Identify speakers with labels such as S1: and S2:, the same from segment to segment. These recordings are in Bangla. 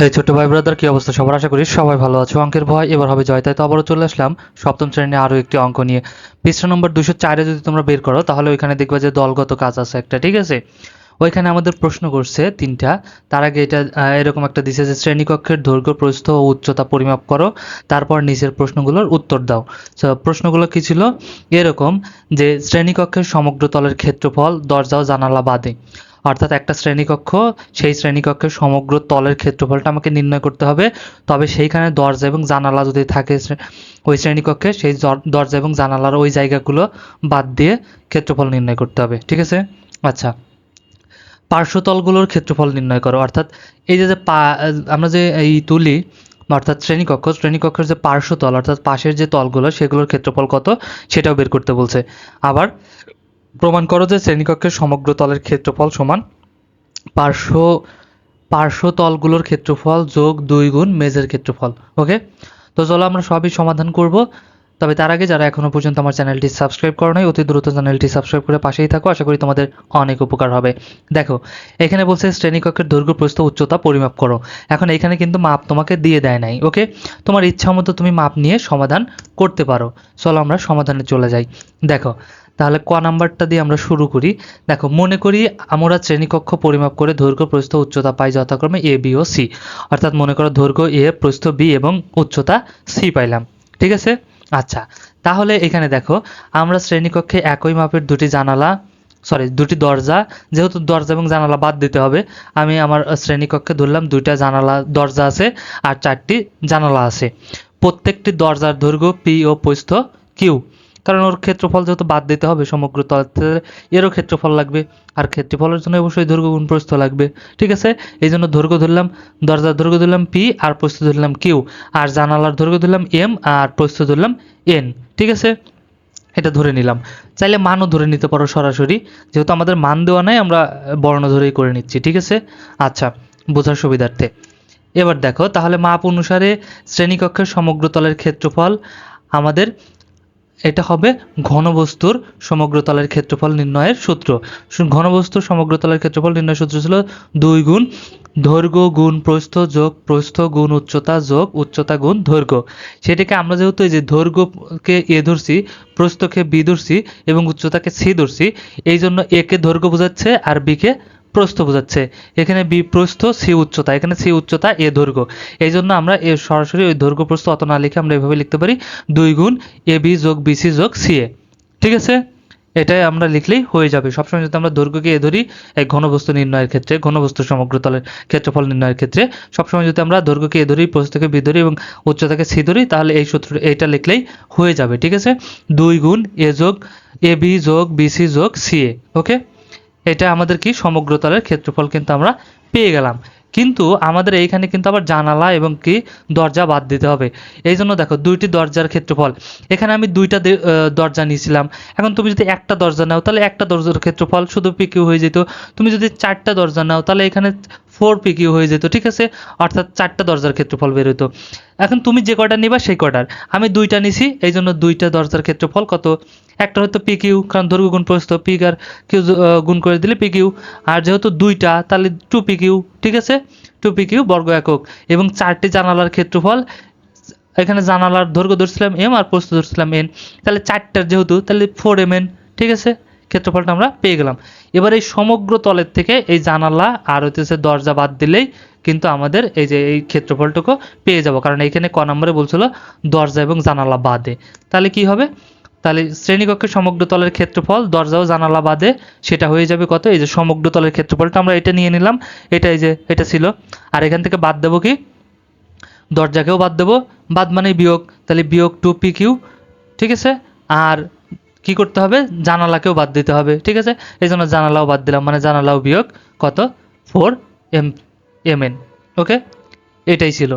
S1: হে ছোট ভাই ব্রাদার, কি অবস্থা? সবার আশা করি সবাই ভালো আছো। অঙ্কের ভয় এবার হবে জয়। তাই তো আবারও চলে আসলাম সপ্তম শ্রেণির আরও একটি অঙ্ক নিয়ে। পৃষ্ঠা নম্বর দুশো চারে যদি তোমরা বের করো, তাহলে ওইখানে দেখবে যে দলগত কাজ আছে একটা, ঠিক আছে? ওইখানে আমাদের প্রশ্ন করছে তিনটা। তার আগে এটা এরকম একটা দিছে যে শ্রেণীকক্ষের দৈর্ঘ্য, প্রস্থ ও উচ্চতা পরিমাপ করো। তারপর নিচের প্রশ্নগুলোর উত্তর দাও। প্রশ্নগুলো কি ছিল? এরকম যে শ্রেণীকক্ষের সমগ্র তলের ক্ষেত্রফল, দরজা ও জানালা বাদে। অর্থাৎ একটা শ্রেণীকক্ষ, সেই শ্রেণীকক্ষের সমগ্র তলের ক্ষেত্রফলটা আমাকে নির্ণয় করতে হবে। তবে সেইখানে দরজা এবং জানালা যদি থাকে ওই শ্রেণীকক্ষে, সেই দরজা এবং জানালার ওই জায়গাগুলো বাদ দিয়ে ক্ষেত্রফল নির্ণয় করতে হবে। ঠিক আছে? আচ্ছা। পার্শ্বতলগুলোর ক্ষেত্রফল নির্ণয় করো। অর্থাৎ এই যে পা, আমরা যে এই তুলি, অর্থাৎ শ্রেণীকক্ষ, শ্রেণীকক্ষের যে পার্শ্বতল অর্থাৎ পাশের যে তলগুলো, সেগুলোর ক্ষেত্রফল কত? সেটাও বের করতে বলছে। আবার প্রমাণ করো যে শ্রেণীকক্ষের সমগ্র তলের ক্ষেত্রফল সমান। পার্শ্ব পার্শ্ব তলগুলোর ক্ষেত্রফল যোগ দুই গুণ মেজের ক্ষেত্রফল ওকে তো চলো আমরা সবই সমাধান করব। তবে তার আগে যারা এখনও পর্যন্ত আমার চ্যানেলটি সাবস্ক্রাইব করো নাই, অতি দ্রুত চ্যানেলটি সাবস্ক্রাইব করে পাশেই থাকো। আশা করি তোমাদের অনেক উপকার হবে। দেখো, এখানে বলছে শ্রেণীকক্ষের দৈর্ঘ্য, প্রস্থ, উচ্চতা পরিমাপ করো। এখন এখানে কিন্তু মাপ তোমাকে দিয়ে দেয় নাই ওকে তোমার ইচ্ছা মতো তুমি মাপ নিয়ে সমাধান করতে পারো। চলো আমরা সমাধানে চলে যাই। দেখো তাহলে ক নাম্বারটা দিয়ে আমরা শুরু করি। দেখো, মনে করি আমরা শ্রেণীকক্ষ পরিমাপ করে দৈর্ঘ্য, প্রস্থ, উচ্চতা পাই যথাক্রমে এ বি ও সি অর্থাৎ মনে করো দৈর্ঘ্য এ প্রস্থ বি এবং উচ্চতা সি পাইলাম। ঠিক আছে? আচ্ছা তাহলে এখানে দেখো, আমরা শ্রেণীকক্ষে একই মাপের দুটি জানালা সরি দুটি দরজা, যেহেতু দরজা এবং জানালা বাদ দিতে হবে, আমি আমার শ্রেণীকক্ষে ধরলাম দুইটা জানালা, দরজা আছে আর চারটি জানালা আছে। প্রত্যেকটি দরজার দৈর্ঘ্য পি ও প্রস্থ কিউ কারণ ওর ক্ষেত্রফল যেহেতু বাদ দিতে হবে সমগ্র তলাতে এরও ক্ষেত্রফল লাগবে। আর ক্ষেত্রফলের জন্য অবশ্যই দৈর্ঘ্য গুণ প্রস্থ লাগবে। ঠিক আছে? এই জন্য দৈর্ঘ্য ধরলাম দরজার দৈর্ঘ্য ধরলাম পি আর প্রস্থ ধরলাম কিউ আর জানালার দৈর্ঘ্য ধরলাম এম আর প্রস্থ ধরলাম এন ঠিক আছে? এটা ধরে নিলাম। চাইলে মানও ধরে নিতে পারো সরাসরি। যেহেতু আমাদের মান দেওয়া নাই, আমরা বর্ণ ধরেই করে নিচ্ছি। ঠিক আছে? আচ্ছা বোঝার সুবিধার্থে। এবার দেখো, তাহলে মাপ অনুসারে শ্রেণীকক্ষের সমগ্র তলের ক্ষেত্রফল আমাদের এটা হবে ঘনবস্তুর সমগ্র তলের ক্ষেত্রফল নির্ণয়ের সূত্র। ঘনবস্তুর সমগ্র তলের ক্ষেত্রফল নির্ণয়ের সূত্র ছিল দুই গুণ দৈর্ঘ্য গুণ প্রস্থ যোগ প্রস্থ গুণ উচ্চতা যোগ উচ্চতা গুণ দৈর্ঘ্য। সেটাকে আমরা যেহেতু এই যে দৈর্ঘ্যকে এ ধরছি, প্রস্থকে বি ধরছি এবং উচ্চতাকে সি ধরছি, এই জন্য এ কে দৈর্ঘ্য বোঝাচ্ছে আর বি কে প্রস্থ বোঝাচ্ছে। এখানে বি প্রস্থ সি উচ্চতা। এখানে সি উচ্চতা, এ দৈর্ঘ্য। এই জন্য আমরা এ সরাসরি ওই দৈর্ঘ্য প্রস্থ অত না লিখে আমরা এভাবে লিখতে পারি দুই গুণ এ বি যোগ বিসি যোগ সি এ। ঠিক আছে? এটাই আমরা লিখলেই হয়ে যাবে। সবসময় যদি আমরা দৈর্ঘ্যকে এ ধরি এই ঘনবস্তু নির্ণয়ের ক্ষেত্রে, ঘনবস্তু সমগ্র তলের ক্ষেত্রফল নির্ণয়ের ক্ষেত্রে, সবসময় যদি আমরা দৈর্ঘ্যকে এ ধরি, প্রস্থকে বি ধরি এবং উচ্চতাকে সি ধরি, তাহলে এই সূত্র, এইটা লিখলেই হয়ে যাবে। ঠিক আছে? দুই গুণ এ যোগ এ বি যোগ বিসি যোগ সি এ। ওকে? এটা আমাদের কি? সমগ্র তলের ক্ষেত্রফল কিন্তু আমরা পেয়ে গেলাম। কিন্তু আমাদের এইখানে কিন্তু আবার জানালা এবং কি দরজা বাদ দিতে হবে। এই জন্য দেখো, দুইটি দরজার ক্ষেত্রফল। এখানে আমি দুইটা দরজা নিয়েছিলাম। এখন তুমি যদি একটা দরজা নাও, তাহলে একটা দরজার ক্ষেত্রফল শুধু পিকিউ হয়ে যেত। তুমি যদি চারটা দরজা নাও, তাহলে এখানে ফোর পিকিউ হয়ে যেত, ঠিক আছে? অর্থাৎ চারটা দরজার ক্ষেত্রফল বের হতো এখন তুমি যে কয়টা নিবা, সেই কটার আমি দুইটা নিছি এই জন্য দুইটা দরজার ক্ষেত্রফল কত? একটা হয়তো পি কিউ কারণ দৈর্ঘ্য গুণ প্রস্থ পিক আর কিউ গুণ করে দিলে পি কিউ আর যেহেতু দুইটা, তাহলে টু পি কিউ ঠিক আছে? টু পি কিউ বর্গ একক। এবং চারটি জানালার ক্ষেত্রফল, এখানে জানালার দৈর্ঘ্য ধরছিলাম এম আর প্রস্থ ধরছিলাম এন তাহলে চারটার যেহেতু, তাহলে ফোর এম এন ঠিক আছে? ক্ষেত্রফলটা আমরা পেয়ে গেলাম। এবার এই সমগ্র তলের থেকে এই জানালা আর হইতেছে দরজা বাদ দিলেই কিন্তু আমাদের এই যে, এই ক্ষেত্রফলটুকু পেয়ে যাব। কারণ এখানে ক নম্বরে বলছিল দরজা এবং জানালা বাদে। তাহলে কি হবে? তাহলে শ্রেণীকক্ষের সমগ্র তলের ক্ষেত্রফল, দরজা ও জানালা বাদে সেটা হয়ে যাবে কত? এই যে সমগ্র তলের ক্ষেত্রফলটা আমরা এটা নিয়ে নিলাম। এটা এই যে, এটা ছিল। আর এখান থেকে বাদ দেবো কি? দরজাকেও বাদ দেবো। বাদ মানে বিয়োগ। তাহলে বিয়োগ টু পি কিউ ঠিক আছে? আর কি করতে হবে? জানালাকেও বাদ দিতে হবে, ঠিক আছে? এই জন্য জানালাও বাদ দিলাম। মানে জানালাও বিয়োগ কত? Four M M N okay এটাই ছিল।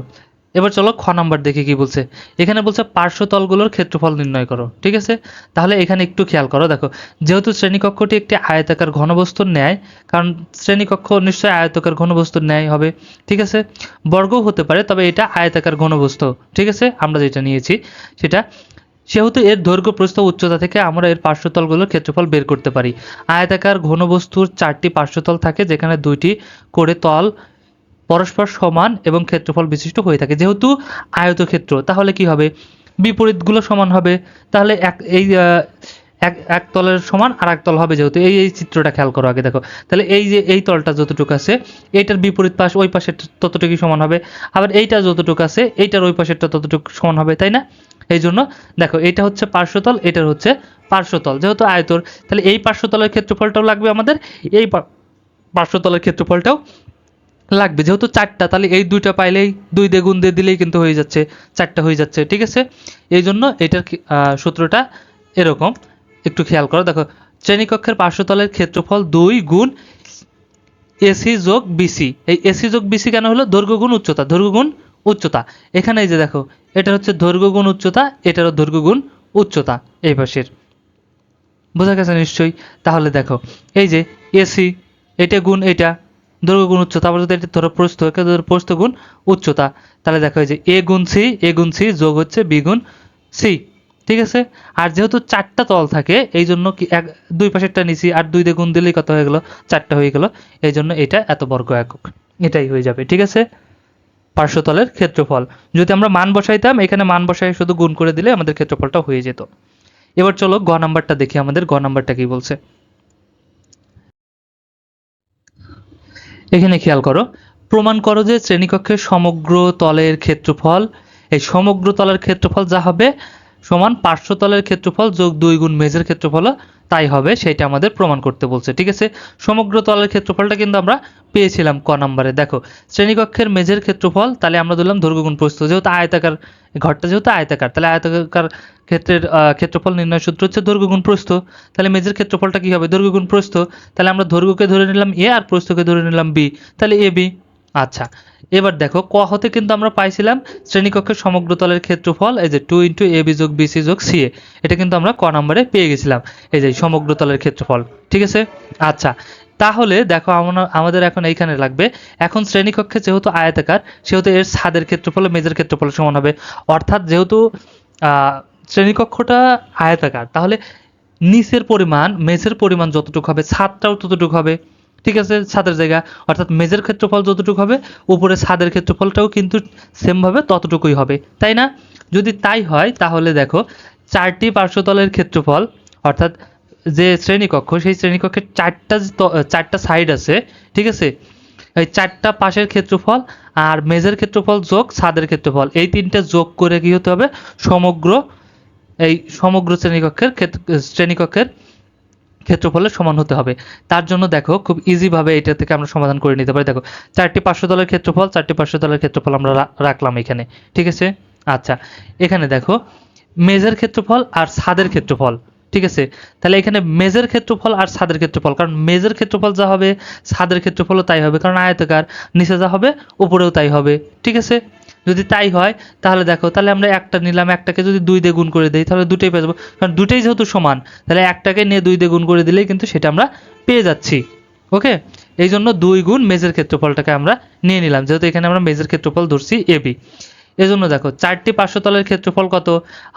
S1: এবার চলো খ নাম্বার দেখি কি বলছে। এখানে বলছে পার্শ্বতলগুলোর ক্ষেত্রফল নির্ণয় করো। ঠিক আছে? তাহলে এখানে একটু খেয়াল করো, দেখো। যেহেতু শ্রেণীকক্ষটি একটি আয়তাকার ঘনবস্তুর ন্যায়, কারণ শ্রেণীকক্ষ নিশ্চয়ই আয়তাকার ঘনবস্তুর ন্যায় হবে। ঠিক আছে? বর্গও হতে পারে, তবে এটা আয়তাকার ঘনবস্তু। ঠিক আছে? আমরা যেটা নিয়েছি, সেটা সেহেতু এর দৈর্ঘ্য, প্রস্থ, উচ্চতা থেকে আমরা এর পার্শ্বতলগুলোর ক্ষেত্রফল বের করতে পারি। আয়তাকার ঘনবস্তুর চারটি পার্শ্বতল থাকে, যেখানে দুইটি করে তল পরস্পর সমান এবং ক্ষেত্রফল বিশিষ্ট হয়ে থাকে। যেহেতু আয়তক্ষেত্র, তাহলে কি হবে? বিপরীতগুলো সমান হবে। তাহলে এক, এই এক এক তলের সমান আর এক তল হবে যেহেতু। এই এই চিত্রটা খেয়াল করো আগে, দেখো। তাহলে এই যে, এই তলটা যতটুকু আছে, এইটার বিপরীত পাশ ওই পাশের ততটুকুই সমান হবে। আবার এইটা যতটুকু আছে, এইটার ওই পাশেরটা ততটুকু সমান হবে, তাই না? এই জন্য দেখো এটা হচ্ছে পার্শ্বতল, এটার হচ্ছে পার্শ্বতল। যেহেতু আয়তর, তাহলে এই পার্শ্বতলের ক্ষেত্রফলটাও লাগবে আমাদের, এই পার্শ্বতলের ক্ষেত্রফলটাও লাগবে। যেহেতু চারটা, তাহলে এই দুইটা পাইলেই দুই দিয়ে গুণ দিয়ে দিলেই কিন্তু হয়ে যাচ্ছে, চারটা হয়ে যাচ্ছে, ঠিক আছে? এই জন্য এটার সূত্রটা এরকম। একটু খেয়াল করো, দেখো, শ্রেণীকক্ষের পার্শ্বতলের ক্ষেত্রফল দুই গুণ এসি যোগ বিসি। এই এসি যোগ বিসি কেন হলো? দৈর্ঘ্য গুণ উচ্চতা, দৈর্ঘ্য গুণ উচ্চতা। এখানে এই যে দেখো, এটা হচ্ছে দৈর্ঘ্য গুণ উচ্চতা, এটারও দৈর্ঘ্য গুণ উচ্চতা এই পাশের। বোঝা গেছে নিশ্চয়ই? তাহলে দেখো, এই যে এসি, এটা গুণ এটা দৈর্ঘ্য গুণ উচ্চতা। আবার যদি এটা ধরো প্রস্থ, একে ধরো প্রস্থ গুণ উচ্চতা। তাহলে দেখো এই যে এ গুণ সি, এ গুণ সি যোগ হচ্ছে বি গুণ সি। ঠিক আছে? আর যেহেতু চারটা তল থাকে এই জন্য কি এক, দুই পাশেরটা নিছি আর দুই দিয়ে গুণ দিলেই কত হয়ে গেল? চারটা হয়ে গেল। এই জন্য এটা এত বর্গ একক। এটাই হয়ে যাবে। ঠিক আছে? পার্শ্বতলের ক্ষেত্রফল। যদি আমরা মান বসাইতাম, এখানে মান বসাই শুধু গুণ করে দিলে আমাদের ক্ষেত্রফলটা হয়ে যেত। এবার চলো গ নাম্বারটা দেখি। আমাদের গ নাম্বারটা কি বলছে? এখানে খেয়াল করো। প্রমাণ করো যে শ্রেণীকক্ষের সমগ্র তলের ক্ষেত্রফল, এই সমগ্র তলের ক্ষেত্রফল যা হবে সমান পার্শ্বতলের ক্ষেত্রফল যোগ দুই গুণ মেঝের ক্ষেত্রফল তাই হবে সেটা আমাদের প্রমাণ করতে বলছে, ঠিক আছে? সমগ্র তলের ক্ষেত্রফলটা কিন্তু আমরা পেয়েছিলাম ক নম্বরে। দেখো, শ্রেণীকক্ষের মেঝের ক্ষেত্রফল, তাহলে আমরা ধরলাম দৈর্ঘ্য গুণ প্রস্থ, যেহেতু আয়তাকার ঘরটা, যেহেতু আয়তাকার, তাহলে আয়তাকার ক্ষেত্রের ক্ষেত্রফল নির্ণয় সূত্র হচ্ছে দৈর্ঘ্য গুণ প্রস্থ। তাহলে মেজের ক্ষেত্রফলটা কি হবে? দৈর্ঘ্য গুণ প্রস্থ। তাহলে আমরা দৈর্ঘ্যকে ধরে নিলাম এ আর প্রস্থকে ধরে নিলাম বি তাহলে এ বি আচ্ছা এবার দেখো, ক হতে কিন্তু আমরা পাইছিলাম শ্রেণীকক্ষের সমগ্র তলের ক্ষেত্রফল, এই যে টু ইন্টু এ বি যোগ বিসি যোগ সি এ এটা কিন্তু আমরা ক নম্বরে পেয়ে গেছিলাম, এই যে সমগ্র তলের ক্ষেত্রফল, ঠিক আছে? আচ্ছা তাহলে দেখো আমাদের এখন এইখানে লাগবে, এখন শ্রেণীকক্ষে যেহেতু আয়তাকার, সেহেতু এর ছাদের ক্ষেত্রফল মেজের ক্ষেত্রফল সমান হবে, অর্থাৎ যেহেতু শ্রেণীকক্ষটা আয়তাকার, তাহলে নিচের পরিমাণ, মেঝের পরিমাণ যতটুকু হবে, ছাদটাও ততটুকু হবে ঠিক আছে, ছাদের জায়গা। অর্থাৎ মেঝের ক্ষেত্রফল যতটুকু হবে, উপরে ছাদের ক্ষেত্রফলটাও কিন্তু সেমভাবে ততটুকুই হবে। তাই না? যদি তাই হয়, তাহলে দেখো, চারটি পার্শ্বতলের ক্ষেত্রফল, অর্থাৎ যে শ্রেণীকক্ষ, সেই শ্রেণীকক্ষের চারটা চারটা সাইড আছে, ঠিক আছে? এই চারটা পাশের ক্ষেত্রফল আর মেজের ক্ষেত্রফল যোগ, ছাদের ক্ষেত্রফল। এই তিনটা যোগ করে কি হতে হবে? সমগ্র, এই সমগ্র শ্রেণীকক্ষের ক্ষেত্র শ্রেণীকক্ষের ক্ষেত্রফলের সমান হতে হবে। তার জন্য দেখো, খুব ইজিভাবে এটা থেকে আমরা সমাধান করে নিতে পারি। দেখো, চারটি পার্শ্বতলের ক্ষেত্রফল, চারটি পার্শ্বতলের ক্ষেত্রফল আমরা রাখলাম এখানে, ঠিক আছে? আচ্ছা এখানে দেখো, মেজের ক্ষেত্রফল আর ছাদের ক্ষেত্রফল, ঠিক আছে? তাহলে এখানে মেজের ক্ষেত্রফল আর ছাদের ক্ষেত্রফল, কারণ মেজের ক্ষেত্রফল যা হবে, ছাদের ক্ষেত্রফলও তাই হবে, কারণ আয়তাকার, নিচে যা হবে, উপরেও তাই হবে, ঠিক আছে? যদি তাই হয়, তাহলে দেখো, তাহলে আমরা একটা নিলাম, একটাকে যদি দুই দিয়ে গুণ করে দিই, তাহলে দুটোই পেয়ে যাব। কারণ দুটোই যেহেতু সমান, তাহলে একটাকে নিয়ে দুই দিয়ে গুণ করে দিলেই কিন্তু সেটা আমরা পেয়ে যাচ্ছি। ওকে? এই জন্য দুই গুণ মেজের ক্ষেত্রফলটাকে আমরা নিয়ে নিলাম, যেহেতু এখানে আমরা মেজের ক্ষেত্রফল ধরছি এবি এই জন্য দেখো, চারটি পার্শ্বতলের ক্ষেত্রফল কত?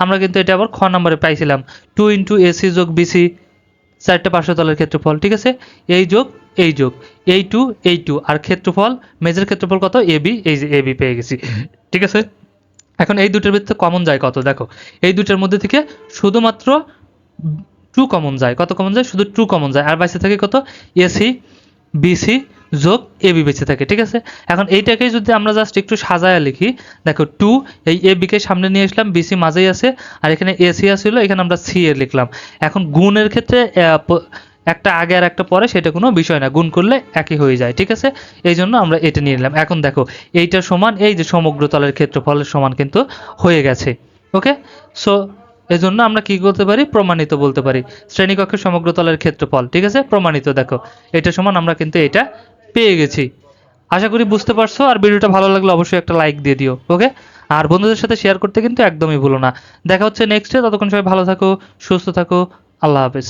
S1: আমরা কিন্তু এটা আবার খ নম্বরে পাইছিলাম। টু ইন্টু এসি যোগ বিসি চারটে পার্শ্বতলের ক্ষেত্রফল, ঠিক আছে? এই যোগ এই যোগ। এই টু এই টু। আর ক্ষেত্রফল, মেজের ক্ষেত্রফল কত? এবি এই যে এবি পেয়ে গেছি। ঠিক আছে? এখন এই দুটোর ভিতরে কমন যায় কত? দেখো, এই দুটোর মধ্যে থেকে শুধুমাত্র টু কমন যায়। কত কমন যায়? শুধু টু কমন যায়। আর বাইসে থাকে কত? এসি বিসি যোগ এ বি বেঁচে থাকে, ঠিক আছে? এখন এইটাকে যদি আমরা জাস্ট একটু সাজায় লিখি, দেখো টু এই এ বিকে সামনে নিয়ে আসলাম বিসি মাঝেই আছে, আর এখানে এসি আসছিল এখানে আমরা সি এ লিখলাম। এখন গুণের ক্ষেত্রে একটা আগে আর একটা পরে সেটা কোনো বিষয় না, গুণ করলে একই হয়ে যায়, ঠিক আছে? এই জন্য আমরা এটা নিয়ে নিলাম। এখন দেখো, এইটা সমান, এই যে সমগ্র তলের ক্ষেত্রফলের সমান কিন্তু হয়ে গেছে, ওকে? সো এজন্য আমরা কি করতে পারি? প্রমাণিত বলতে পারি। শ্রেণীকক্ষের সমগ্র তলের ক্ষেত্রফল, ঠিক আছে? প্রমাণিত, দেখো। এটা সমান, আমরা কিন্তু এটা পেয়ে গেছি। আশা করি বুঝতে পারছ, আর ভিডিওটা ভালো লাগলে অবশ্যই একটা লাইক দিয়ে দিও, ওকে? আর বন্ধুদের সাথে শেয়ার করতে কিন্তু একদমই ভুলো না। দেখা হচ্ছে নেক্সটে ততক্ষণ সবাই ভালো থাকো, সুস্থ থাকো, আল্লাহ হাফেজ।